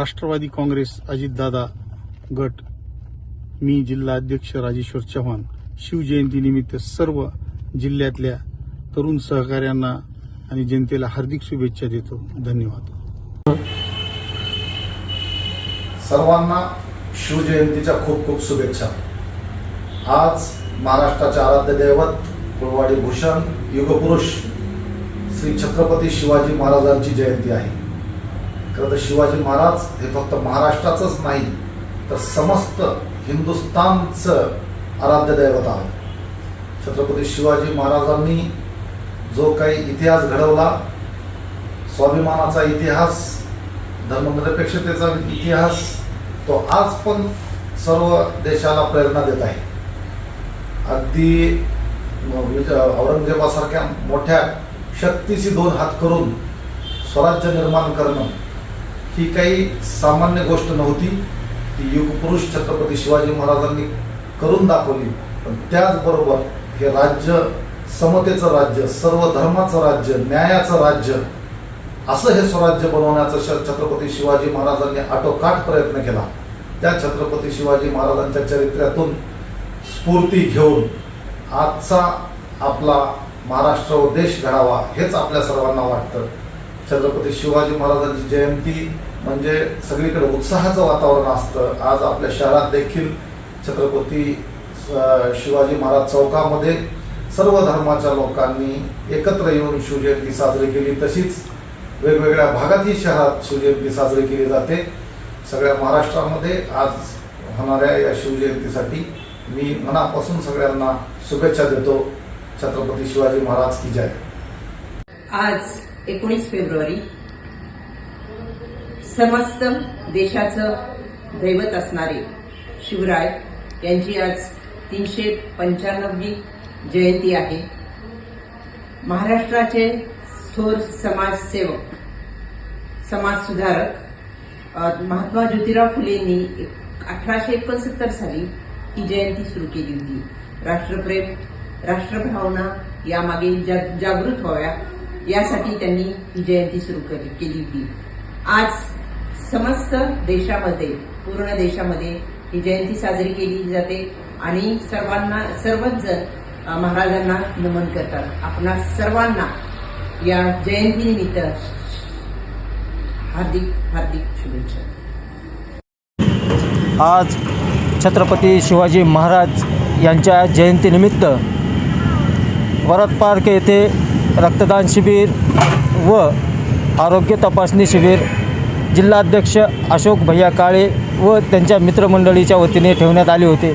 राष्ट्रवादी काँग्रेस अजितदादा गट मी जिल्हा अध्यक्ष राजेश्वर चव्हाण. शिवजयंतीनिमित्त सर्व जिल्ह्यातल्या तरुण सहकाऱ्यांना आणि जनतेला हार्दिक शुभेच्छा देतो. धन्यवाद. सर्वांना शिवजयंतीच्या खूप खूप शुभेच्छा. आज महाराष्ट्राचे आराध्य दैवत कुळवाडी भूषण युगपुरुष श्री छत्रपती शिवाजी महाराजांची जयंती आहे. खरं तर शिवाजी महाराज हे फक्त महाराष्ट्राचंच नाही तर समस्त हिंदुस्थानचं आराध्य दैवत आहे. छत्रपती शिवाजी महाराजांनी जो काही इतिहास घडवला स्वाभिमानाचा इतिहास धर्मनिरपेक्षतेचा इतिहास तो आज पण सर्व देशाला प्रेरणा देत आहे. अगदी औरंगजेबासारख्या मोठ्या शक्तीशी दोन हात करून स्वराज्य निर्माण करणं ही काही सामान्य गोष्ट नव्हती. ती युगपुरुष छत्रपती शिवाजी महाराजांनी करून दाखवली. पण त्याचबरोबर हे राज्य समतेचं राज्य सर्व धर्माचं राज्य न्यायाचं राज्य असं हे स्वराज्य बनवण्याचं श- छत्रपती शिवाजी महाराजांनी आटोकाट प्रयत्न केला. त्या छत्रपती शिवाजी महाराजांच्या चरित्र्यातून स्फूर्ती घेऊन आजचा आपला महाराष्ट्र व देश घडावा हेच आपल्या सर्वांना वाटतं. छत्रपती शिवाजी महाराजांची जयंती म्हणजे सगळीकडे उत्साहाचं वातावरण असतं. आज आपल्या शहरात देखील छत्रपती शिवाजी महाराज चौकामध्ये सर्व धर्माच्या लोकांनी एकत्र येऊन शिवजयंती साजरी केली. तशीच वेगवेगळ्या भागातही शहरात शिवजयंती साजरी केली जाते. सगळ्या महाराष्ट्रामध्ये आज होणाऱ्या या शिवजयंतीसाठी मी मनापासून सगळ्यांना शुभेच्छा देतो. छत्रपती शिवाजी महाराज की जय. आज एकोणीस फेब्रुवारी. समस्त देशाचं दैवत असणारे शिवराय यांची आज तीनशे पंच्याण्णववी जयंती आहे. महाराष्ट्राचे थोर समाजसेवक समाजसुधारक महात्मा ज्योतिराव फुलेंनी अठराशे एकोणसत्तर साली ही जयंती सुरू केली होती. राष्ट्रप्रेम राष्ट्रभावना यामागे जा- जागृत व्हाव्या यासाठी त्यांनी ही जयंती सुरू केली होती. आज समस्त देशामध्ये पूर्ण देशामध्ये ही जयंती साजरी केली जाते आणि सर्वांना सर्वच जण महाराजांना नमन करतात. आपणा सर्वांना या जयंतीनिमित्त हार्दिक हार्दिक शुभेच्छा. आज छत्रपती शिवाजी महाराज यांच्या जयंतीनिमित्त वरद पार्क येथे रक्तदान शिबिर व आरोग्य तपासणी शिबिर जिल्हाध्यक्ष अशोक भैया काळे व त्यांच्या मित्रमंडळीच्या वतीने ठेवण्यात आले होते.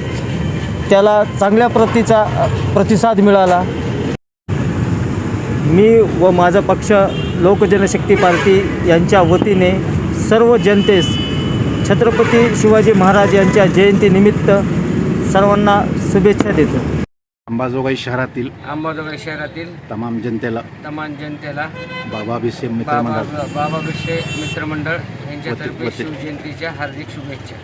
त्याला चांगल्या प्रतीचा प्रतिसाद मिळाला. मी व माझा पक्ष लोकजनशक्ती पार्टी यांच्या वतीने सर्व जनतेस छत्रपती शिवाजी महाराज यांच्या जयंतीनिमित्त सर्वांना शुभेच्छा देतो. अंबाजोगाई शहरातील अंबाजोगाई शहरातील तमाम जनतेला तमाम जनतेला बाबा भिसे बाबा मित्रमंडळ बाबा बिशे मित्रमंडळ यांच्यातर्फे वती- शिवजयंतीच्या हार्दिक शुभेच्छा.